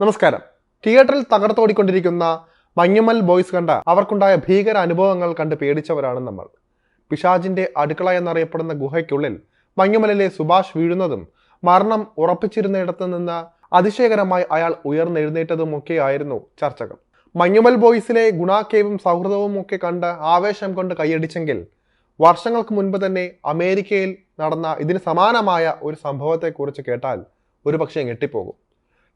നമസ്കാരം. തിയേറ്ററിൽ തകർത്തോടിക്കൊണ്ടിരിക്കുന്ന മഞ്ഞുമൽ ബോയ്സ് കണ്ട അവർക്കുണ്ടായ ഭീകര അനുഭവങ്ങൾ കണ്ട് പേടിച്ചവരാണ് നമ്മൾ. പിശാജിന്റെ അടുക്കള എന്നറിയപ്പെടുന്ന ഗുഹയ്ക്കുള്ളിൽ മഞ്ഞുമലിലെ സുഭാഷ് വീഴുന്നതും മരണം ഉറപ്പിച്ചിരുന്നിടത്ത് നിന്ന് അതിശയകരമായി അയാൾ ഉയർന്നെഴുന്നേറ്റതുമൊക്കെയായിരുന്നു ചർച്ചകൾ. മഞ്ഞുമൽ ബോയ്സിലെ ഗുണാക്കേവും സൗഹൃദവും ഒക്കെ കണ്ട് ആവേശം കൊണ്ട് കൈയടിച്ചെങ്കിൽ വർഷങ്ങൾക്ക് മുൻപ് തന്നെ അമേരിക്കയിൽ നടന്ന ഇതിന് സമാനമായ ഒരു സംഭവത്തെക്കുറിച്ച് കേട്ടാൽ ഒരുപക്ഷെ ഞെട്ടിപ്പോകും.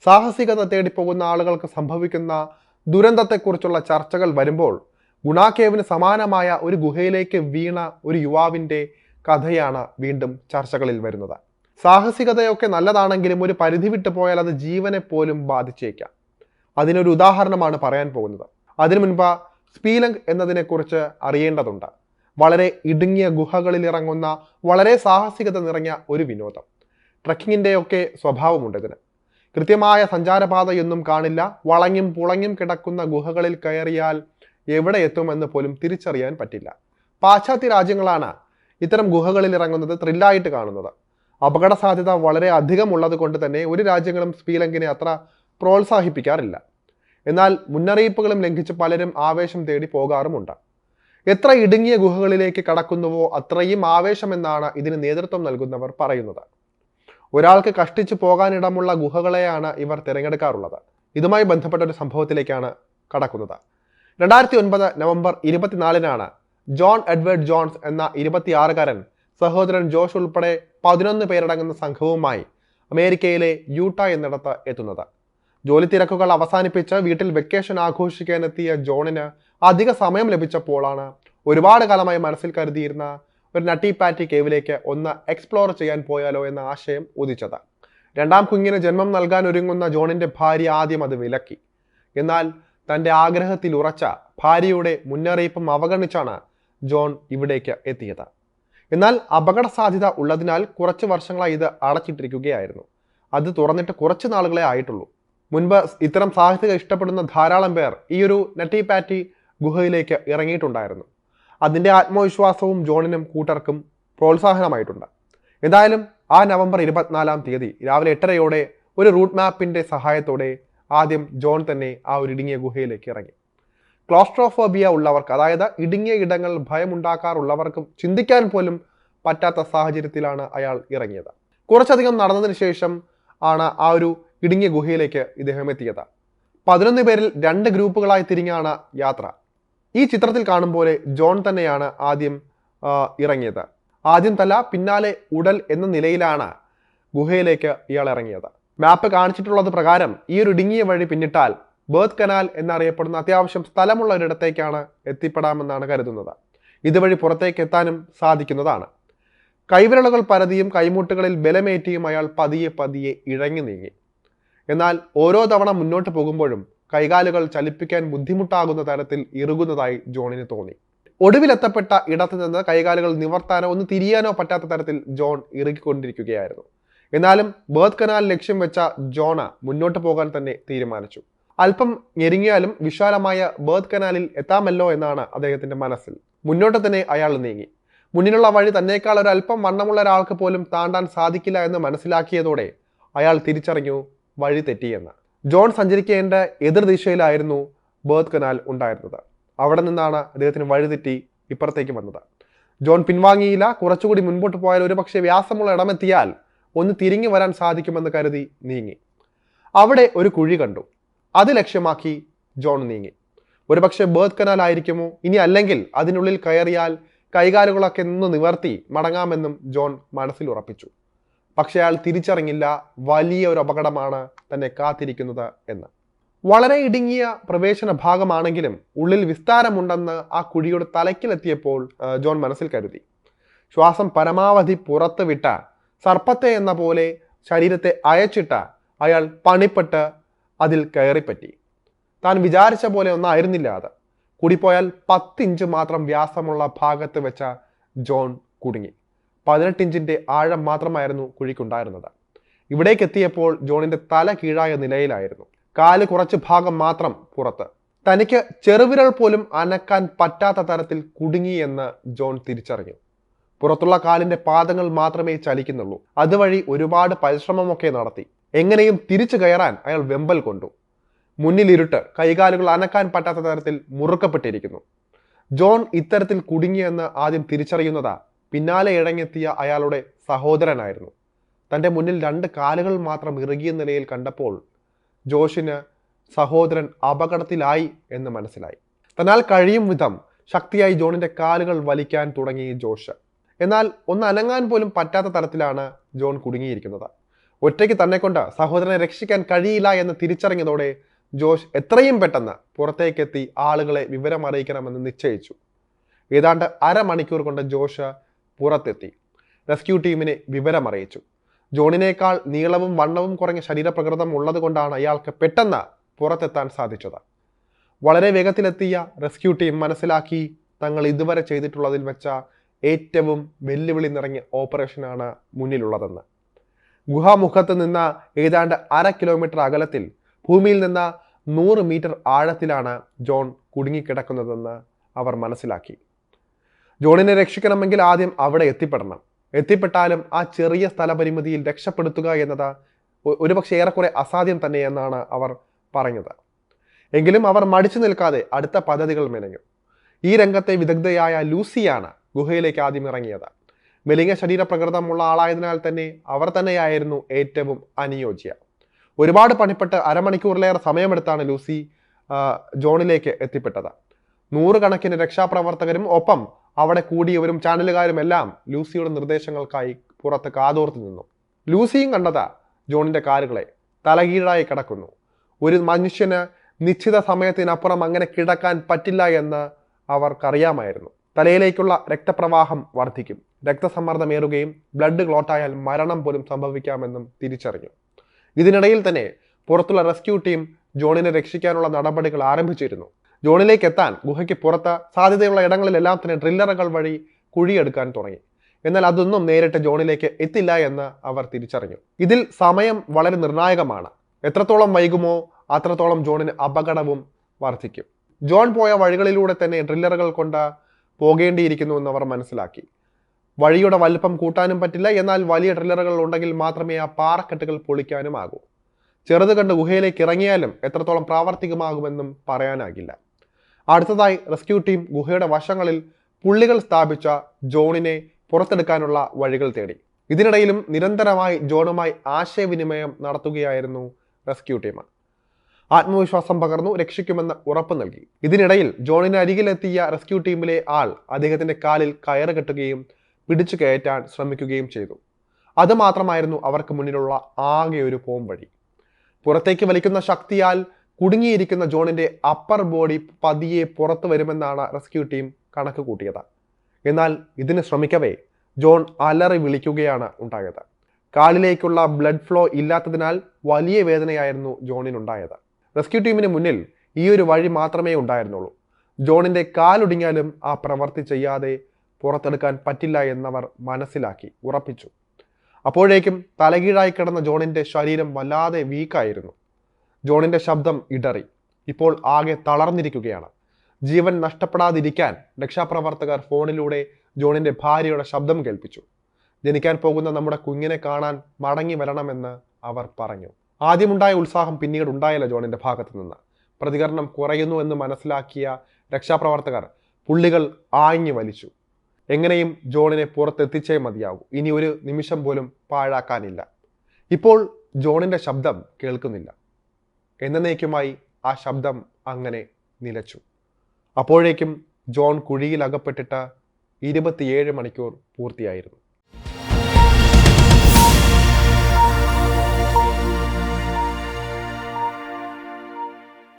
സാഹസികത തേടിപ്പോകുന്ന ആളുകൾക്ക് സംഭവിക്കുന്ന ദുരന്തത്തെക്കുറിച്ചുള്ള ചർച്ചകൾ വരുമ്പോൾ ഗുണാക്കേവിന് സമാനമായ ഒരു ഗുഹയിലേക്ക് വീണ ഒരു യുവാവിന്റെ കഥയാണ് വീണ്ടും ചർച്ചകളിൽ വരുന്നത്. സാഹസികതയൊക്കെ നല്ലതാണെങ്കിലും ഒരു പരിധി വിട്ടു പോയാൽ അത് ജീവനെ പോലും ബാധിച്ചേക്കാം. അതിനൊരു ഉദാഹരണമാണ് പറയാൻ പോകുന്നത്. അതിനു മുൻപ് സ്പീലങ്ക് എന്നതിനെക്കുറിച്ച് അറിയേണ്ടതുണ്ട്. വളരെ ഇടുങ്ങിയ ഗുഹകളിൽ ഇറങ്ങുന്ന വളരെ സാഹസികത നിറഞ്ഞ ഒരു വിനോദം. ട്രക്കിങ്ങിന്റെയൊക്കെ സ്വഭാവമുണ്ട് ഇതിന്. കൃത്യമായ സഞ്ചാരപാതയൊന്നും കാണില്ല. വളഞ്ഞും പുളഞ്ഞും കിടക്കുന്ന ഗുഹകളിൽ കയറിയാൽ എവിടെ എത്തുമെന്ന് പോലും തിരിച്ചറിയാൻ പറ്റില്ല. പാശ്ചാത്യ രാജ്യങ്ങളാണ് ഇത്തരം ഗുഹകളിൽ ഇറങ്ങുന്നത് ത്രില്ലായിട്ട് കാണുന്നത്. അപകട സാധ്യത വളരെ അധികം ഉള്ളത് കൊണ്ട് തന്നെ ഒരു രാജ്യങ്ങളും സ്പീലങ്കിനെ അത്ര പ്രോത്സാഹിപ്പിക്കാറില്ല. എന്നാൽ മുന്നറിയിപ്പുകളും ലംഘിച്ച് പലരും ആവേശം തേടി പോകാറുമുണ്ട്. എത്ര ഇടുങ്ങിയ ഗുഹകളിലേക്ക് കടക്കുന്നുവോ അത്രയും ആവേശമെന്നാണ് ഇതിന് നേതൃത്വം നൽകുന്നവർ പറയുന്നത്. ഒരാൾക്ക് കഷ്ടിച്ചു പോകാനിടമുള്ള ഗുഹകളെയാണ് ഇവർ തിരഞ്ഞെടുക്കാറുള്ളത്. ഇതുമായി ബന്ധപ്പെട്ട ഒരു സംഭവത്തിലേക്കാണ് കടക്കുന്നത്. രണ്ടായിരത്തി ഒൻപത് നവംബർ ഇരുപത്തിനാലിനാണ് ജോൺ എഡ്വേർഡ് ജോൺസ് എന്ന ഇരുപത്തിയാറുകാരൻ സഹോദരൻ ജോഷ് ഉൾപ്പെടെ പതിനൊന്ന് പേരടങ്ങുന്ന സംഘവുമായി അമേരിക്കയിലെ യൂട്ട എന്നിടത്ത് എത്തുന്നത്. ജോലി തിരക്കുകൾ അവസാനിപ്പിച്ച് വീട്ടിൽ വെക്കേഷൻ ആഘോഷിക്കാനെത്തിയ ജോണിന് അധിക സമയം ലഭിച്ചപ്പോഴാണ് ഒരുപാട് കാലമായി മനസ്സിൽ കരുതിയിരുന്ന ഒരു നട്ടി പാറ്റി കേവിലേക്ക് ഒന്ന് എക്സ്പ്ലോർ ചെയ്യാൻ പോയാലോ എന്ന ആശയം ഉദിച്ചത്. രണ്ടാം കുഞ്ഞിന് ജന്മം നൽകാൻ ഒരുങ്ങുന്ന ജോണിന്റെ ഭാര്യ ആദ്യം അത് വിലക്കി. എന്നാൽ തന്റെ ആഗ്രഹത്തിൽ ഉറച്ച ഭാര്യയുടെ മുന്നറിയിപ്പും അവഗണിച്ചാണ് ജോൺ ഇവിടേക്ക് എത്തിയത്. എന്നാൽ അപകട സാധ്യത ഉള്ളതിനാൽ കുറച്ച് വർഷങ്ങളായി ഇത് അടച്ചിട്ടിരിക്കുകയായിരുന്നു. അത് തുറന്നിട്ട് കുറച്ച് നാളുകളെ ആയിട്ടുള്ളൂ. മുൻപ് ഇത്തരം സാഹിത്യം ഇഷ്ടപ്പെടുന്ന ധാരാളം പേർ ഈ ഒരു നട്ടി പാറ്റി ഗുഹയിലേക്ക് ഇറങ്ങിയിട്ടുണ്ടായിരുന്നു. അതിന്റെ ആത്മവിശ്വാസവും ജോണിനും കൂട്ടർക്കും പ്രോത്സാഹനമായിട്ടുണ്ട്. എന്തായാലും ആ നവംബർ ഇരുപത്തിനാലാം തീയതി രാവിലെ എട്ടരയോടെ ഒരു റൂട്ട് മാപ്പിന്റെ സഹായത്തോടെ ആദ്യം ജോൺ തന്നെ ആ ഒരു ഇടുങ്ങിയ ഗുഹയിലേക്ക് ഇറങ്ങി. ക്ലോസ്ട്രോഫോബിയ ഉള്ളവർക്ക് അതായത് ഇടുങ്ങിയ ഇടങ്ങൾ ഭയമുണ്ടാക്കാറുള്ളവർക്കും ചിന്തിക്കാൻ പോലും പറ്റാത്ത സാഹചര്യത്തിലാണ് അയാൾ ഇറങ്ങിയത്. കുറച്ചധികം നടന്നതിന് ശേഷം ആണ് ആ ഒരു ഇടുങ്ങിയ ഗുഹയിലേക്ക് ഇദ്ദേഹം എത്തിയത്. പതിനൊന്ന് പേരിൽ രണ്ട് ഗ്രൂപ്പുകളായി തിരിഞ്ഞാണ് യാത്ര. ഈ ചിത്രത്തിൽ കാണും പോലെ ജോൺ തന്നെയാണ് ആദ്യം ഇറങ്ങിയത്. ആദ്യം തല പിന്നാലെ ഉടൽ എന്ന നിലയിലാണ് ഗുഹയിലേക്ക് ഇയാൾ ഇറങ്ങിയത്. മാപ്പ് കാണിച്ചിട്ടുള്ളത് പ്രകാരം ഈ ഒരു ഇടുങ്ങിയ വഴി പിന്നിട്ടാൽ ബേർത്ത് കനാൽ എന്നറിയപ്പെടുന്ന അത്യാവശ്യം സ്ഥലമുള്ള ഒരിടത്തേക്കാണ് എത്തിപ്പെടാമെന്നാണ് കരുതുന്നത്. ഇതുവഴി പുറത്തേക്ക് എത്താനും സാധിക്കുന്നതാണ്. കൈവിരളുകൾ പരതിയും കൈമുട്ടുകളിൽ ബലമേറ്റിയും അയാൾ പതിയെ പതിയെ ഇഴങ്ങി നീങ്ങി. എന്നാൽ ഓരോ തവണ മുന്നോട്ട് പോകുമ്പോഴും കൈകാലുകൾ ചലിപ്പിക്കാൻ ബുദ്ധിമുട്ടാകുന്ന തരത്തിൽ ഇറുകുന്നതായി ജോണിന് തോന്നി. ഒടുവിലെത്തപ്പെട്ട ഇടത്ത് നിന്ന് കൈകാലുകൾ നിവർത്താനോ ഒന്ന് തിരിയാനോ പറ്റാത്ത തരത്തിൽ ജോൺ ഇറുകിക്കൊണ്ടിരിക്കുകയായിരുന്നു. എന്നാലും ബേർത്ത് കനാൽ ലക്ഷ്യം വെച്ച ജോണ മുന്നോട്ട് പോകാൻ തന്നെ തീരുമാനിച്ചു. അല്പം ഞെരുങ്ങിയാലും വിശാലമായ ബേർത്ത് കനാലിൽ എത്താമല്ലോ എന്നാണ് അദ്ദേഹത്തിന്റെ മനസ്സിൽ. മുന്നോട്ട് തന്നെ അയാൾ നീങ്ങി. മുന്നിലുള്ള വഴി തന്നേക്കാൾ ഒരു അല്പം വണ്ണമുള്ള ഒരാൾക്ക് പോലും താണ്ടാൻ സാധിക്കില്ല എന്ന് മനസ്സിലാക്കിയതോടെ അയാൾ തിരിച്ചറിഞ്ഞു വഴി തെറ്റിയെന്ന്. ജോൺ സഞ്ചരിക്കേണ്ട എതിർദിശയിലായിരുന്നു ബേർത്ത് കനാൽ ഉണ്ടായിരുന്നത്. അവിടെ നിന്നാണ് അദ്ദേഹത്തിന് വഴിതെറ്റി ഇപ്പുറത്തേക്ക് വന്നത്. ജോൺ പിൻവാങ്ങിയില്ല. കുറച്ചുകൂടി മുൻപോട്ട് പോയാൽ ഒരുപക്ഷെ വ്യാസമുള്ള ഇടമെത്തിയാൽ ഒന്ന് തിരിഞ്ഞു വരാൻ സാധിക്കുമെന്ന് കരുതി നീങ്ങി. അവിടെ ഒരു കുഴി കണ്ടു. അത് ലക്ഷ്യമാക്കി ജോൺ നീങ്ങി. ഒരുപക്ഷെ ബേർത്ത് കനാൽ ആയിരിക്കുമോ? ഇനി അല്ലെങ്കിൽ അതിനുള്ളിൽ കയറിയാൽ കൈകാലുകളൊക്കെ നിന്ന് നിവർത്തി മടങ്ങാമെന്നും ജോൺ മനസ്സിൽ ഉറപ്പിച്ചു. പക്ഷെ അയാൾ തിരിച്ചറിഞ്ഞില്ല വലിയ ഒരു അപകടമാണ് തന്നെ കാത്തിരിക്കുന്നത് എന്ന്. വളരെ ഇടുങ്ങിയ പ്രവേശന ഭാഗമാണെങ്കിലും ഉള്ളിൽ വിസ്താരമുണ്ടെന്ന് ആ കുഴിയുടെ തലക്കിലെത്തിയപ്പോൾ ജോൺ മനസ്സിൽ കരുതി. ശ്വാസം പരമാവധി പുറത്ത് വിട്ട സർപ്പത്തെ എന്ന പോലെ ശരീരത്തെ അയച്ചിട്ട അയാൾ പണിപ്പെട്ട് അതിൽ കയറിപ്പറ്റി. താൻ വിചാരിച്ച പോലെ ഒന്നായിരുന്നില്ല അത്. കൂടിപ്പോയാൽ പത്തിഞ്ച് മാത്രം വ്യാസമുള്ള ഭാഗത്ത് വെച്ച ജോൺ കുടുങ്ങി. പതിനെട്ട് ഇഞ്ചിന്റെ ആഴം മാത്രമായിരുന്നു കുഴിക്കുണ്ടായിരുന്നത്. ഇവിടേക്ക് എത്തിയപ്പോൾ ജോണിന്റെ തല കീഴായ നിലയിലായിരുന്നു. കാൽ കുറച്ച് ഭാഗം മാത്രം പുറത്ത്. തനിക്ക് ചെറുവിരൽ പോലും അനക്കാൻ പറ്റാത്ത തരത്തിൽ കുടുങ്ങി എന്ന് ജോൺ തിരിച്ചറിഞ്ഞു. പുറത്തുള്ള കാലിന്റെ പാദങ്ങൾ മാത്രമേ ചലിക്കുന്നുള്ളൂ. അതുവഴി ഒരുപാട് പരിശ്രമമൊക്കെ നടത്തി. എങ്ങനെയും തിരിച്ചു കയറാൻ അയാൾ വെമ്പൽ കൊണ്ടു. മുന്നിലിരുട്ട് കൈകാലുകൾ അനക്കാൻ പറ്റാത്ത തരത്തിൽ മുറുക്കപ്പെട്ടിരിക്കുന്നു. ജോൺ ഇത്തരത്തിൽ കുടുങ്ങിയെന്ന് ആദ്യം തിരിച്ചറിയുന്നതാ പിന്നാലെ ഇഴഞ്ഞെത്തിയ അയാളുടെ സഹോദരനായിരുന്നു. തന്റെ മുന്നിൽ രണ്ട് കാലുകൾ മാത്രം ഇറുകിയ നിലയിൽ കണ്ടപ്പോൾ ജോഷിന് സഹോദരൻ അപകടത്തിലായി എന്ന് മനസ്സിലായി. തന്നാൽ കഴിയും വിധം ശക്തിയായി ജോണിന്റെ കാലുകൾ വലിക്കാൻ തുടങ്ങി ജോഷ്. എന്നാൽ ഒന്ന് അനങ്ങാൻ പോലും പറ്റാത്ത തരത്തിലാണ് ജോൺ കുടുങ്ങിയിരിക്കുന്നത്. ഒറ്റയ്ക്ക് തന്നെ കൊണ്ട് സഹോദരനെ രക്ഷിക്കാൻ കഴിയില്ല എന്ന് തിരിച്ചറിഞ്ഞതോടെ ജോഷ് എത്രയും പെട്ടെന്ന് പുറത്തേക്കെത്തി ആളുകളെ വിവരം അറിയിക്കണമെന്ന് നിശ്ചയിച്ചു. ഏതാണ്ട് അരമണിക്കൂർ കൊണ്ട് ജോഷ് പുറത്തെത്തി. റെസ്ക്യൂ ടീമിനെ വിവരമറിയിച്ചു. ജോണിനേക്കാൾ നീളവും വണ്ണവും കുറഞ്ഞ ശരീരപ്രകൃതം ഉള്ളതുകൊണ്ടാണ് അയാൾക്ക് പെട്ടെന്ന് പുറത്തെത്താൻ സാധിച്ചത്. വളരെ വേഗത്തിലെത്തിയ റെസ്ക്യൂ ടീം മനസ്സിലാക്കി തങ്ങൾ ഇതുവരെ ചെയ്തിട്ടുള്ളതിൽ വെച്ച ഏറ്റവും വെല്ലുവിളി നിറഞ്ഞ ഓപ്പറേഷനാണ് മുന്നിലുള്ളതെന്ന്. ഗുഹാമുഖത്ത് നിന്ന് ഏതാണ്ട് അര കിലോമീറ്റർ അകലത്തിൽ ഭൂമിയിൽ നിന്ന് നൂറ് മീറ്റർ ആഴത്തിലാണ് ജോൺ കുടുങ്ങിക്കിടക്കുന്നതെന്ന് അവർ മനസ്സിലാക്കി. ജോണിനെ രക്ഷിക്കണമെങ്കിൽ ആദ്യം അവിടെ എത്തിപ്പെടണം. എത്തിപ്പെട്ടാലും ആ ചെറിയ സ്ഥലപരിമിതിയിൽ രക്ഷപ്പെടുത്തുക എന്നത് ഒരുപക്ഷെ ഏറെക്കുറെ അസാധ്യം തന്നെയെന്നാണ് അവർ പറഞ്ഞത്. എങ്കിലും അവർ മടിച്ചു നിൽക്കാതെ അടുത്ത പദ്ധതികൾ മെനഞ്ഞു. ഈ രംഗത്തെ വിദഗ്ധയായ ലൂസിയാണ് ഗുഹയിലേക്ക് ആദ്യം ഇറങ്ങിയത്. മെലിഞ്ഞ ശരീരപ്രകൃതമുള്ള ആളായതിനാൽ തന്നെ അവർ തന്നെയായിരുന്നു ഏറ്റവും അനുയോജ്യ. ഒരുപാട് പണിപ്പെട്ട് അരമണിക്കൂറിലേറെ സമയമെടുത്താണ് ലൂസി ജോണിലേക്ക് എത്തിപ്പെട്ടത്. നൂറുകണക്കിന് രക്ഷാപ്രവർത്തകരും ഒപ്പം അവിടെ കൂടിയവരും ചാനലുകാരും എല്ലാം ലൂസിയുടെ നിർദ്ദേശങ്ങൾക്കായി പുറത്ത് കാതോർത്ത് നിന്നു. ലൂസിയും കണ്ടതാ ജോണിന്റെ കാലുകളെ തലകീഴായി കിടക്കുന്നു. ഒരു മനുഷ്യന് നിശ്ചിത സമയത്തിനപ്പുറം അങ്ങനെ കിടക്കാൻ പറ്റില്ല എന്ന് അവർക്കറിയാമായിരുന്നു. തലയിലേക്കുള്ള രക്തപ്രവാഹം വർദ്ധിക്കും. രക്തസമ്മർദ്ദമേറുകയും ബ്ലഡ് ക്ലോട്ടായാൽ മരണം പോലും സംഭവിക്കാമെന്നും തിരിച്ചറിഞ്ഞു. ഇതിനിടയിൽ തന്നെ പുറത്തുള്ള റെസ്ക്യൂ ടീം ജോണിനെ രക്ഷിക്കാനുള്ള നടപടികൾ ആരംഭിച്ചിരുന്നു. ജോണിലേക്ക് എത്താൻ ഗുഹയ്ക്ക് പുറത്ത് സാധ്യതയുള്ള ഇടങ്ങളിലെല്ലാം തന്നെ ഡ്രില്ലറുകൾ വഴി കുഴിയെടുക്കാൻ തുടങ്ങി. എന്നാൽ അതൊന്നും നേരിട്ട് ജോണിലേക്ക് എത്തില്ല എന്ന് അവർ തിരിച്ചറിഞ്ഞു. ഇതിൽ സമയം വളരെ നിർണായകമാണ്. എത്രത്തോളം വൈകുമോ അത്രത്തോളം ജോണിന് അപകടവും വർദ്ധിക്കും ജോൺ പോയ വഴികളിലൂടെ തന്നെ ഡ്രില്ലറുകൾ കൊണ്ട് പോകേണ്ടിയിരിക്കുന്നു എന്ന് അവർ മനസ്സിലാക്കി. വഴിയുടെ വലുപ്പം കൂട്ടാനും പറ്റില്ല. എന്നാൽ വലിയ ഡ്രില്ലറുകൾ ഉണ്ടെങ്കിൽ മാത്രമേ ആ പാറക്കെട്ടുകൾ പൊളിക്കാനും ആകൂ. ചെറുത് കണ്ട് ഗുഹയിലേക്ക് ഇറങ്ങിയാലും എത്രത്തോളം പ്രാവർത്തികമാകുമെന്നും പറയാനാകില്ല. അടുത്തതായി റെസ്ക്യൂ ടീം ഗുഹയുടെ വശങ്ങളിൽ പുള്ളികൾ സ്ഥാപിച്ച ജോണിനെ പുറത്തെടുക്കാനുള്ള വഴികൾ തേടി. ഇതിനിടയിലും നിരന്തരമായി ജോണുമായി ആശയവിനിമയം നടത്തുകയായിരുന്നു റെസ്ക്യൂ ടീം. ആത്മവിശ്വാസം പകർന്നു രക്ഷിക്കുമെന്ന് ഉറപ്പ് നൽകി. ഇതിനിടയിൽ ജോണിന് അരികിലെത്തിയ റെസ്ക്യൂ ടീമിലെ ആൾ അദ്ദേഹത്തിന്റെ കാലിൽ കയറ് കെട്ടുകയും പിടിച്ചു കയറ്റാൻ ശ്രമിക്കുകയും ചെയ്തു. അതുമാത്രമായിരുന്നു അവർക്ക് മുന്നിലുള്ള ആകെ ഒരു പോംവഴി. പുറത്തേക്ക് വലിക്കുന്ന ശക്തിയാൽ കുടുങ്ങിയിരിക്കുന്ന ജോണിന്റെ അപ്പർ ബോഡി പതിയെ പുറത്തു വരുമെന്നാണ് റെസ്ക്യൂ ടീം കണക്ക് കൂട്ടിയത്. എന്നാൽ ഇതിന് ശ്രമിക്കവേ ജോൺ അലറി വിളിക്കുകയാണ് ഉണ്ടായത്. കാലിലേക്കുള്ള ബ്ലഡ് ഫ്ലോ ഇല്ലാത്തതിനാൽ വലിയ വേദനയായിരുന്നു ജോണിനുണ്ടായത്. റെസ്ക്യൂ ടീമിന് മുന്നിൽ ഈ ഒരു വഴി മാത്രമേ ഉണ്ടായിരുന്നുള്ളൂ. ജോണിന്റെ കാലൊടിഞ്ഞാലും ആ പ്രവൃത്തി ചെയ്യാതെ പുറത്തെടുക്കാൻ പറ്റില്ല എന്നവർ മനസ്സിലാക്കി ഉറപ്പിച്ചു. അപ്പോഴേക്കും തലകീഴായി കിടന്ന ജോണിന്റെ ശരീരം വല്ലാതെ വീക്കായിരുന്നു ജോണിന്റെ ശബ്ദം ഇടറി. ഇപ്പോൾ ആകെ തളർന്നിരിക്കുകയാണ്. ജീവൻ നഷ്ടപ്പെടാതിരിക്കാൻ രക്ഷാപ്രവർത്തകർ ഫോണിലൂടെ ജോണിന്റെ ഭാര്യയുടെ ശബ്ദം കേൾപ്പിച്ചു. ജനിക്കാൻ പോകുന്ന നമ്മുടെ കുഞ്ഞിനെ കാണാൻ മടങ്ങി വരണമെന്ന് അവർ പറഞ്ഞു. ആദ്യമുണ്ടായ ഉത്സാഹം പിന്നീട് ഉണ്ടായില്ല ജോണിന്റെ ഭാഗത്തു നിന്ന് പ്രതികരണം കുറയുന്നു എന്ന് മനസ്സിലാക്കിയ രക്ഷാപ്രവർത്തകർ പുള്ളികൾ ആഞ്ഞു വലിച്ചു. എങ്ങനെയും ജോണിനെ പുറത്തെത്തിച്ചേ മതിയാവൂ. ഇനി ഒരു നിമിഷം പോലും പാഴാക്കാനില്ല. ഇപ്പോൾ ജോണിന്റെ ശബ്ദം കേൾക്കുന്നില്ല. എന്നേക്കുമായി ആ ശബ്ദം അങ്ങനെ നിലച്ചു. അപ്പോഴേക്കും ജോൺ കുഴിയിൽ അകപ്പെട്ടിട്ട് ഇരുപത്തിയേഴ് മണിക്കൂർ പൂർത്തിയായിരുന്നു.